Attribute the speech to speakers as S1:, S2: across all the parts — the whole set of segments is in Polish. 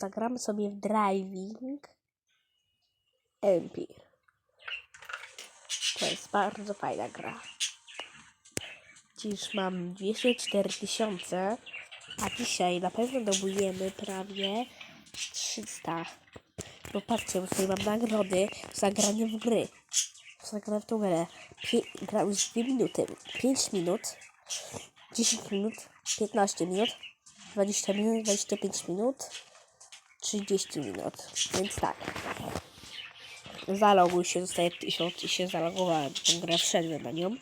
S1: Zagramy sobie w Driving Empire. To jest bardzo fajna gra. Dziś mam 204 tysiące, a dzisiaj na pewno dobujemy prawie 300. Bo patrzcie, bo tutaj mam nagrody za granie w gry. Zagrałem w tą grę. Pie- grałem już 2 minuty, 5 minut, 10 minut, 15 minut, 20 minut, 25 minut, 30 minut. Więc tak. Zaloguj się, dostaje 1000 i się zalogowałem. Tą grę wszedłem na nią.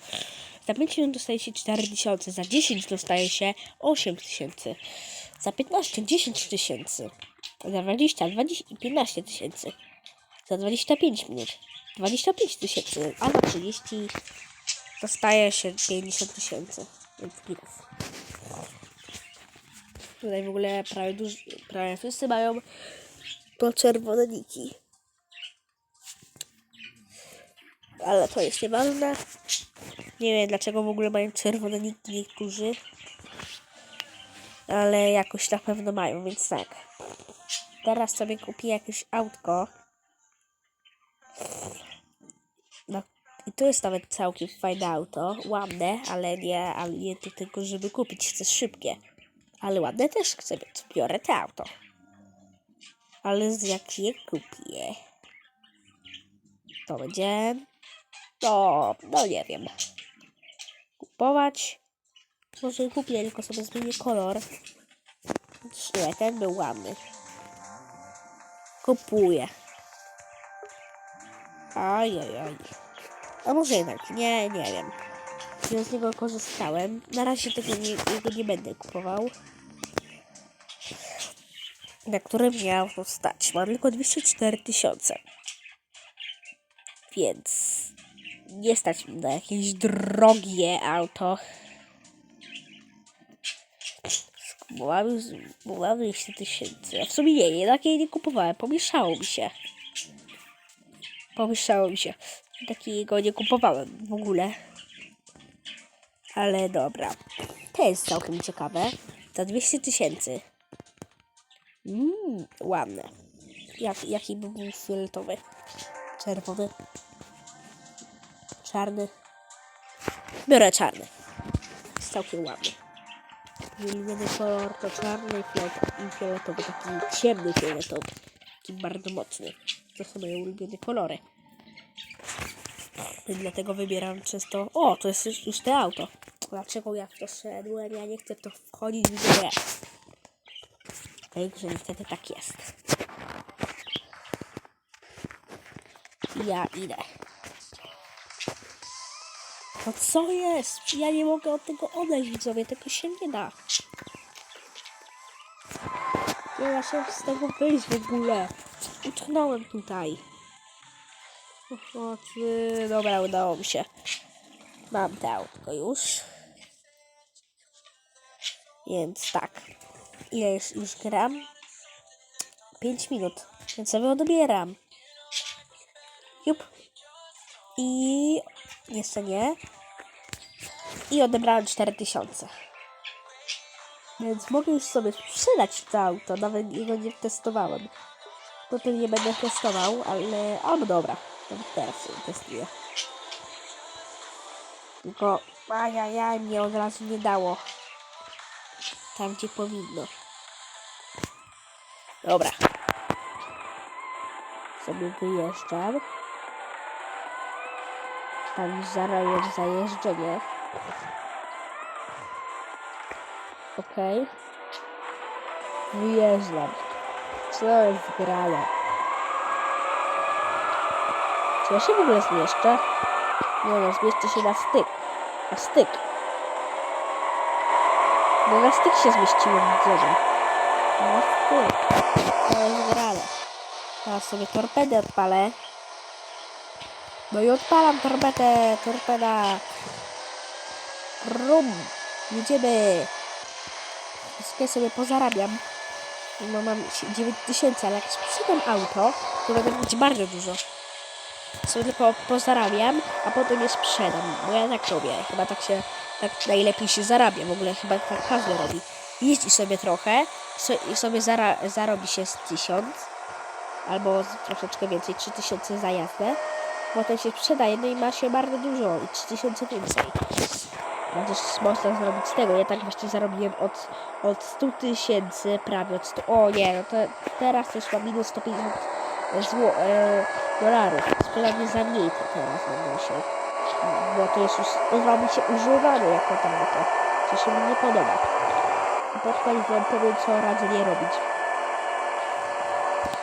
S1: Za 5 minut dostaje się 4000, za 10 dostaje się 8000, za 15 10 tysięcy, za 20 20 15 tysięcy, za 25 minut 25 tysięcy, a za 30 dostaje się 50 tysięcy. Więc plus. Tutaj w ogóle prawie, duż, prawie wszyscy mają to czerwone niki. Ale to jest nieważne. Nie wiem dlaczego w ogóle mają czerwone niki niektórzy. Ale jakoś na pewno mają, więc tak. Teraz sobie kupię jakieś autko. No i to jest nawet całkiem fajne auto. Ładne, ale nie, ale nie do tego, żeby kupić. Chcę szybkie. Ale ładne też chcę, więc biorę to auto. Ale z jak je kupię? To będzie... No, no nie wiem. Kupować. Może kupię, tylko sobie zmienię kolor. Nie, ten był ładny. Kupuję. Ajajaj. A może jednak, nie, nie wiem. Ja z niego korzystałem. Na razie tego nie, nie będę kupował. Na którym miał to stać. Mam tylko 204 tysiące. Więc nie stać mi na jakieś drogie auto. Mam 200 tysięcy. A w sumie nie, jednak jej nie kupowałem. Pomieszało mi się. Pomieszało mi się. Takiego nie kupowałem w ogóle. Ale dobra. To jest całkiem ciekawe. Za 200 tysięcy. Mmm, ładne. Jak, jaki by był fioletowy? Czerwony. Czarny. Biorę czarny. Jest całkiem ładny. Ulubiony kolor to czarny i fiolet- i fioletowy, taki ciemny fioletowy. Taki bardzo mocny. To są moje ulubione kolory. I dlatego wybieram często... O, to jest już, już te auto. Dlaczego ja w to szedłem? Ja nie chcę w to wchodzić tej grze niestety tak jest. Ja idę. No co jest? Ja nie mogę od tego odejść, widzowie. Tego się nie da. Nie da się z tego wyjść w ogóle. Utknąłem tutaj. O, ty... Dobra, udało mi się. Mam to autko już. Więc tak. Ile już, już gram? 5 minut. Więc sobie odbieram. Jup. I jeszcze nie. I odebrałem 4000. Więc mogę już sobie sprzedać to auto. Nawet jego nie testowałem. Potem nie będę testował, ale... Albo dobra. Nawet teraz testuję. Tylko... Ajajaj, mnie od razu nie dało. Tam, gdzie powinno. Dobra. Sobie wyjeżdżam. Tam zaraz jest zajeżdżenie. Okej. Wyjeżdżam. Co jest grane? Czy ja się w ogóle zmieszczę? Nie no, zmieszczę się na styk. Na styk. No na styk się zmieściłem, widzowie. Na styk. Teraz sobie torpedę odpalę. No i odpalam torpetę, torpeda. Rum. Jedziemy. Wszystkie sobie pozarabiam. No mam 9000, ale jak sprzedam auto, to będę mieć bardzo dużo. Sobie tylko pozarabiam, a potem je sprzedam. Bo ja tak robię. Chyba tak się, tak najlepiej się zarabia. W ogóle chyba tak każdy robi. jeździ sobie trochę so, i sobie zara, zarobi się z 1000 albo troszeczkę więcej, 3000 za jazdę. Potem się sprzedaje, no i ma się bardzo dużo i 3000 więcej. Chociaż można zrobić z tego. Ja tak właśnie zarobiłem od, od 100 tysięcy, prawie od 100. O nie, no to teraz też mam minus 150 zł, e, dolarów. Sprzedam za mniej to teraz będę musiał. Bo to jest już, mi się używany jako to, co się mi nie podoba. I pod koniec wam powiem, co radzę nie robić.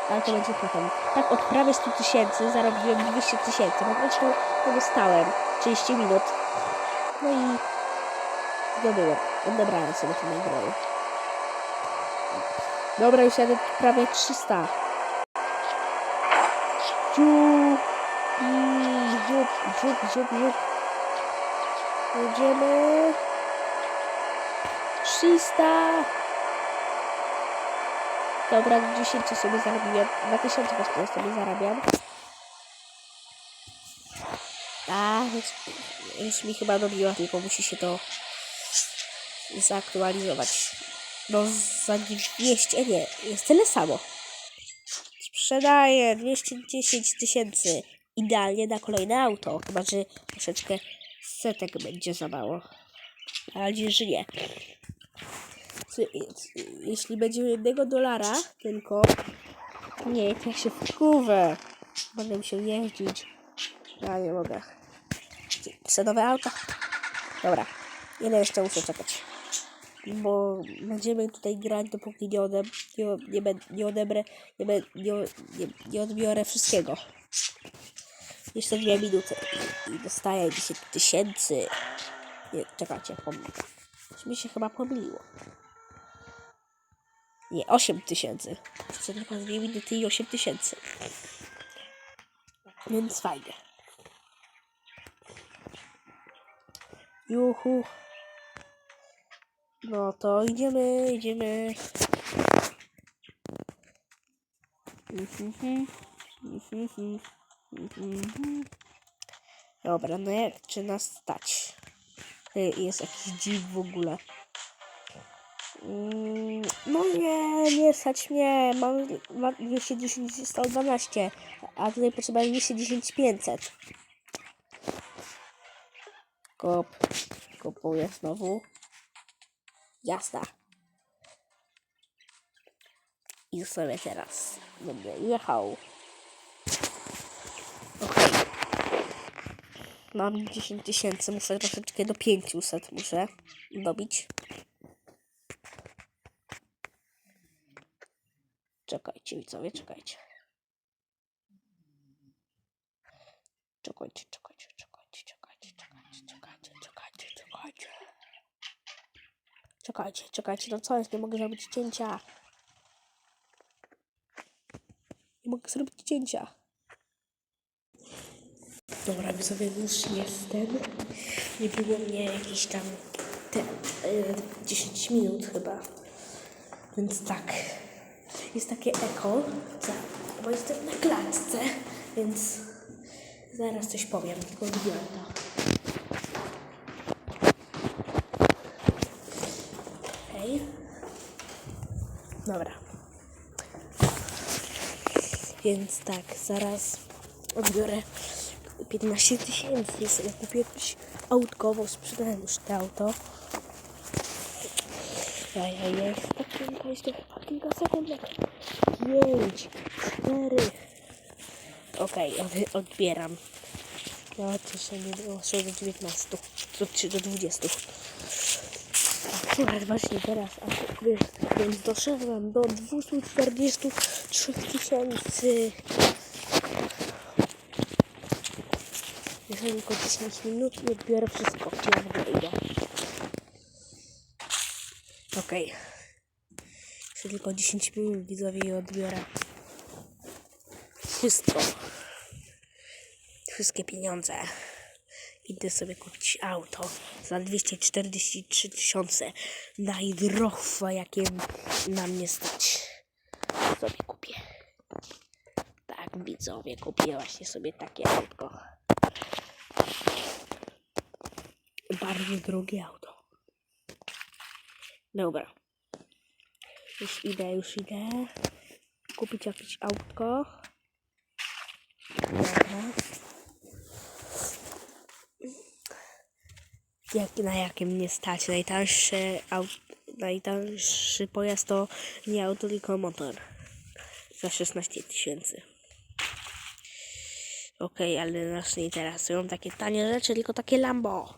S1: Ale to będzie potem. Tak, od prawie 100 tysięcy zarobiłem 200 tysięcy. Po prostu tego stałem 30 minut. No i zdobyłem. Odebrałem sobie te nagrody. Dobra, już jadę prawie 300. Dziób, i dziób, dziób, dziób, dziób. Jedziemy. 300. Dobra, 10 sobie zarobiłem. 2000 właśnie sobie zarabiam. A, już, już mi chyba dobiła, tylko musi się to zaktualizować. No za 200, nie, jest tyle samo. Sprzedaję 210 tysięcy. Idealnie na kolejne auto. Chyba, że troszeczkę setek będzie za mało. Ale nadzieję, że nie. Jeśli będzie jednego dolara tylko. Nie, to ja się wkuwę. Będę musiał jeździć. Ja nie mogę. Chcę nowe auto? Dobra. Ile jeszcze muszę czekać? Bo będziemy tutaj grać, dopóki nie, ode, nie, nie, nie odebrę, nie, nie, nie, nie odbiorę wszystkiego. Jeszcze dwie minuty i, dostaję 10 tysięcy. Nie, czekajcie, pomyliło. Mi się chyba pomyliło. Nie, 8 tysięcy. Jeszcze tylko dwie minuty i 8 tysięcy. Więc fajnie. Juhu. No to idziemy, idziemy. Mhm, mhm, mhm. Dobra, no jak czy nas stać? Ej, Jest jakiś dzik w ogóle. Mm, No nie, nie stać mnie. Mam, mam 210 112, a tutaj potrzeba 210 500. Kop. Kupuję znowu. Jasna. I sobie teraz będę jechał. Okej. Mam 10 tysięcy, muszę troszeczkę do 500 muszę dobić. Czekajcie, widzowie, czekajcie. Czekajcie, czekajcie, czekajcie, czekajcie, czekajcie, czekajcie, czekajcie, czekajcie. Czekajcie, czekajcie, no co jest? Nie mogę zrobić cięcia. Nie mogę zrobić cięcia. Dobra, widzowie, już jestem. Nie było mnie jakieś tam te, y, 10 minut chyba. Więc tak. Jest takie eko, bo jestem na klatce, więc zaraz coś powiem, tylko odbiorę to. Okej. Dobra. Więc tak, zaraz odbiorę 15 tysięcy. Sobie kupię jakieś autko, bo sprzedałem już to auto. Ja, ja, jest. Tak, jeszcze chyba kilka sekundek. 5, 4. Okej, od, odbieram. No, to się nie doszło do 19. Do, trzy- do 20. Akurat właśnie teraz, a wiesz, więc doszedłem do 243 tysięcy. Jeszcze tylko 10 minut i odbiorę wszystko. Gdzie ja w ogóle idę? Okej. Jeszcze tylko 10 minut widzowie i odbiorę wszystko. Wszystkie pieniądze. Idę sobie kupić auto za 243 tysiące. Najdroższe, jakie na mnie stać. Sobie kupię. Tak, widzowie, kupię właśnie sobie takie autko. Bardzo drogie auto. Dobra. Już idę, już idę. Kupić jakieś autko. Dobra. Jak, na jakim mnie stać? Najtańszy, aut, najtańszy pojazd to nie auto, tylko motor. Za 16 tysięcy. Okej, ale nas nie interesują takie tanie rzeczy, tylko takie Lambo.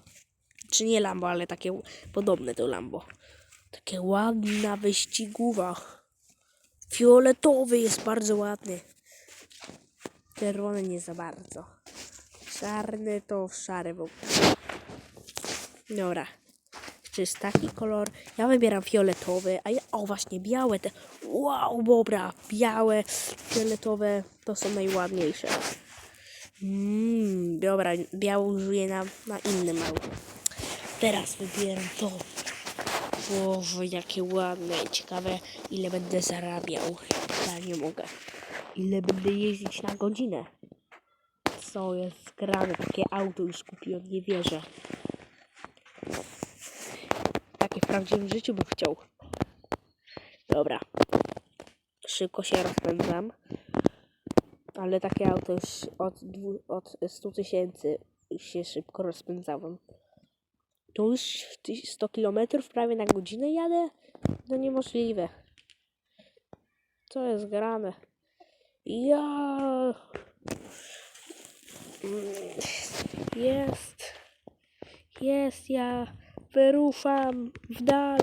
S1: Czy nie Lambo, ale takie podobne do Lambo. Takie ładna wyścigówa. Fioletowy jest bardzo ładny. Czerwony nie za bardzo. Czarny to szary w ogóle. Dobra. Czy jest taki kolor? Ja wybieram fioletowy, a ja... O, właśnie, białe te... Wow, dobra. Białe, fioletowe to są najładniejsze. Mmm, dobra, biało użyję na, na innym aucie. Teraz wybieram to. Boże, jakie ładne i ciekawe, ile będę zarabiał. Ja nie mogę. Ile będę jeździć na godzinę. Co jest grane? Takie auto już kupiłem, nie wierzę. Takie w prawdziwym życiu bym chciał. Dobra. Szybko się rozpędzam. Ale takie auto już od, dwu, od 100 tysięcy się szybko rozpędzałem. To już ty- 100 km prawie na godzinę jadę? No niemożliwe. Co jest grane? Ja. Mm, Jest. Jest, ja wyruszam w dal.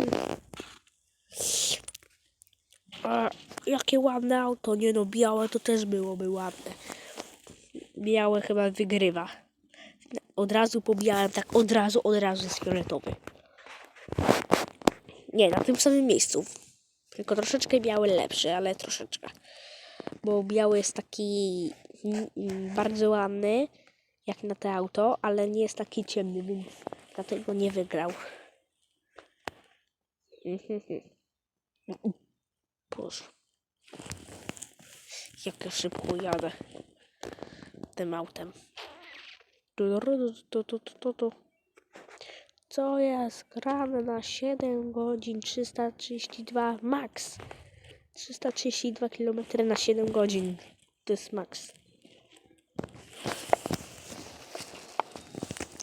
S1: A, jakie ładne auto. Nie no, białe to też byłoby ładne. Białe chyba wygrywa. Od razu po białym, tak od razu, od razu jest fioletowy. Nie, na tym samym miejscu. Tylko troszeczkę biały lepszy, ale troszeczkę. Bo biały jest taki mm, mm, bardzo ładny, jak na te auto, ale nie jest taki ciemny, więc dlatego nie wygrał. Boże. Jak ja szybko jadę tym autem. Co jest grane na 7 godzin 332 max. 332 km na 7 godzin. To jest max.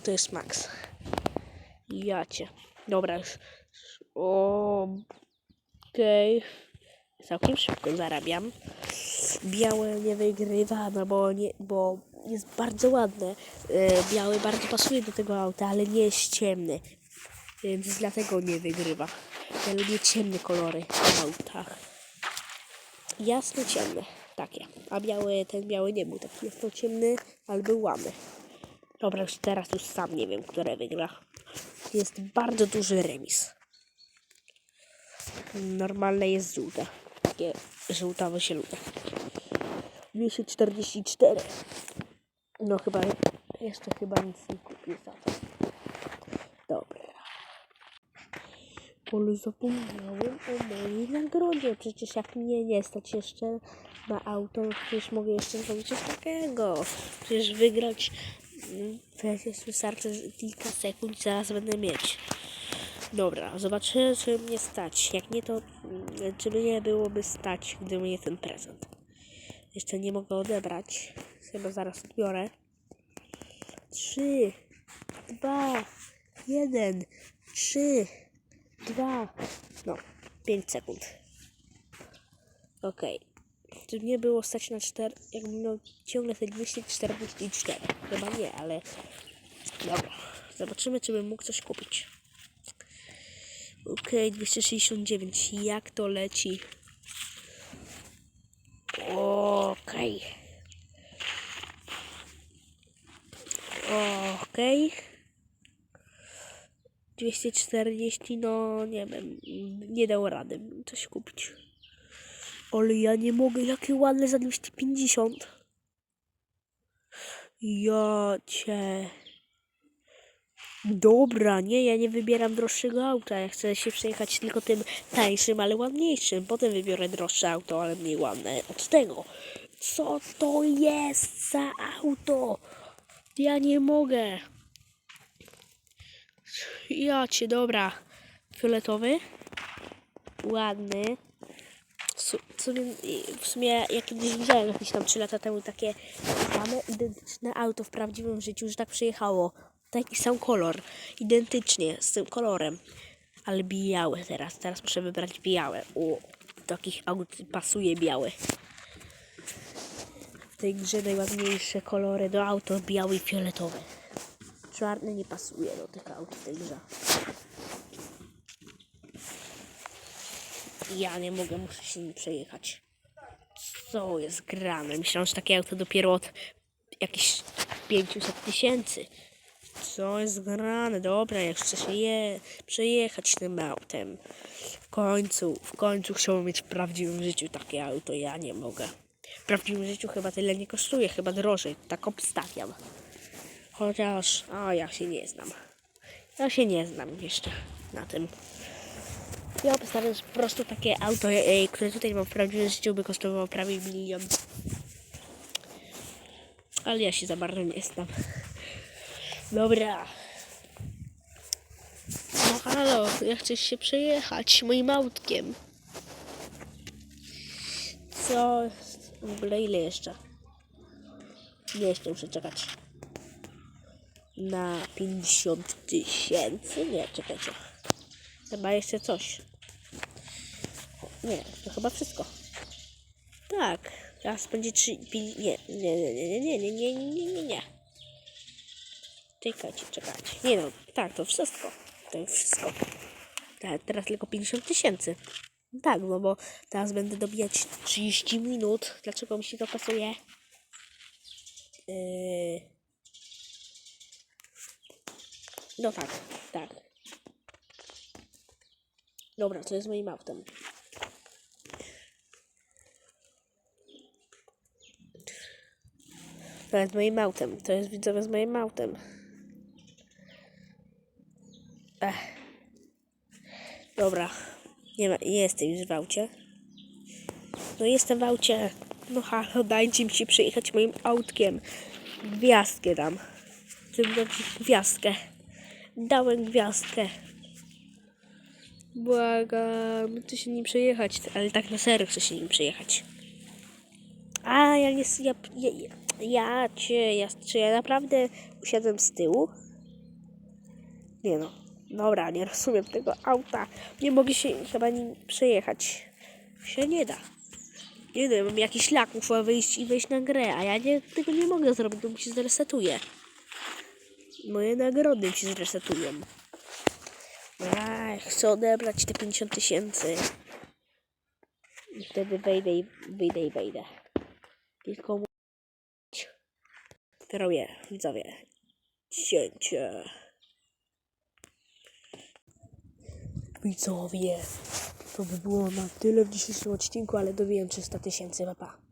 S1: To jest max. Jacie. Dobra już. Okej. Całkiem szybko zarabiam. Białe nie wygrywa, no bo, nie, bo jest bardzo ładne. E, Biały bardzo pasuje do tego auta, ale nie jest ciemny. Więc dlatego nie wygrywa. Ja lubię ciemne kolory w autach. Jasne, ciemne. Takie. A biały, ten biały nie był taki jasno ciemny, ale był ładny. Dobra, już teraz już sam nie wiem, które wygra. Jest bardzo duży remis. Normalne jest żółte. Takie żółtawo-zielone. 244. No chyba, jeszcze chyba nic nie kupię za to. Dobra. Ale zapomniałem o mojej nagrodzie. Przecież jak mnie nie stać jeszcze na auto, przecież mogę jeszcze zrobić coś takiego. Przecież wygrać mm, przecież wystarczy kilka sekund, zaraz będę mieć. Dobra, zobaczymy, czy mnie stać. Jak nie, to mm, czy mnie byłoby stać, gdyby mnie ten prezent. Jeszcze nie mogę odebrać. Chyba zaraz odbiorę. Trzy, dwa, jeden, trzy, dwa, no, pięć sekund. Okej. Czy mnie było stać na cztery, jakbym miał ciągle te 244? Chyba nie, ale dobra. Zobaczymy, czy bym mógł coś kupić. Okej, 269. Jak to leci? Okej. Okej. 240, no nie wiem, nie dał rady coś kupić. Ale ja nie mogę, jakie ładne za 250. Ja cię. Dobra, nie, ja nie wybieram droższego auta. Ja chcę się przejechać tylko tym tańszym, ale ładniejszym. Potem wybiorę droższe auto, ale mniej ładne od tego. Co to jest za auto? Ja nie mogę. Ja cię, dobra. Fioletowy. Ładny. w, sumie, w sumie ja kiedyś widziałem jakieś tam 3 lata temu takie same identyczne auto w prawdziwym życiu, że tak przyjechało. Taki sam kolor. Identycznie, z tym kolorem. Ale białe teraz. Teraz muszę wybrać białe. U takich aut pasuje białe. W tej grze najładniejsze kolory do auto biały i fioletowy. Czarny nie pasuje do tych aut w tej grze. Ja nie mogę, muszę się nim przejechać. Co jest grane? Myślałem, że takie auto dopiero od jakichś 500 tysięcy. Co jest grane? Dobra, ja chcę się je przejechać tym autem. W końcu, w końcu chciałbym mieć w prawdziwym życiu takie auto. Ja nie mogę. W prawdziwym życiu chyba tyle nie kosztuje, chyba drożej. Tak obstawiam. Chociaż, a ja się nie znam. Ja się nie znam jeszcze na tym. Ja obstawiam, po prostu takie auto, e, które tutaj mam w prawdziwym życiu, by kosztowało prawie milion. Ale ja się za bardzo nie znam. Dobra. No halo, ja chcę się przejechać moim autkiem. Co? W ogóle ile jeszcze? Nie, jeszcze muszę czekać. Na 50 tysięcy? Nie, czekajcie. Chyba jeszcze coś. Nie, to chyba wszystko. Tak, teraz będzie trzy... pi- Nie, nie, nie, nie, nie, nie, nie, nie, nie, nie, nie. Czekajcie, czekajcie. Nie no, tak, to wszystko. To już wszystko. Tak, teraz tylko 50 tysięcy. Tak, no bo teraz będę dobijać 30 minut. Dlaczego mi się to pasuje? Yy... No tak, tak. Dobra, co jest moim autem? To jest moim autem. To jest widzowie z moim autem. Ech. Dobra. Nie, ma, nie jestem już w aucie. No jestem w aucie. No halo, dajcie mi się przyjechać moim autkiem. Gwiazdkę dam. Tym gwiazdkę. Dałem gwiazdkę. Błagam, chcę się nim przejechać, ale tak na serio chcę się nim przejechać. A, ja nie, ja, ja, ja, cię, ja, czy ja naprawdę usiadłem z tyłu? Nie no, dobra, nie rozumiem tego auta. Nie mogę się chyba nim przejechać. Się nie da. Nie wiem, mam jakiś lak, muszę wyjść i wejść na grę, a ja nie, tego nie mogę zrobić, bo mi się zresetuje. Moje nagrody mi się zresetują. Aj, chcę odebrać te 50 tysięcy. I wtedy wejdę i wyjdę i wejdę. Tylko mu... Kieruję, widzowie. Cięcie. Widzowie. To by było na tyle w dzisiejszym odcinku, ale dobiłem 300 tysięcy, papa.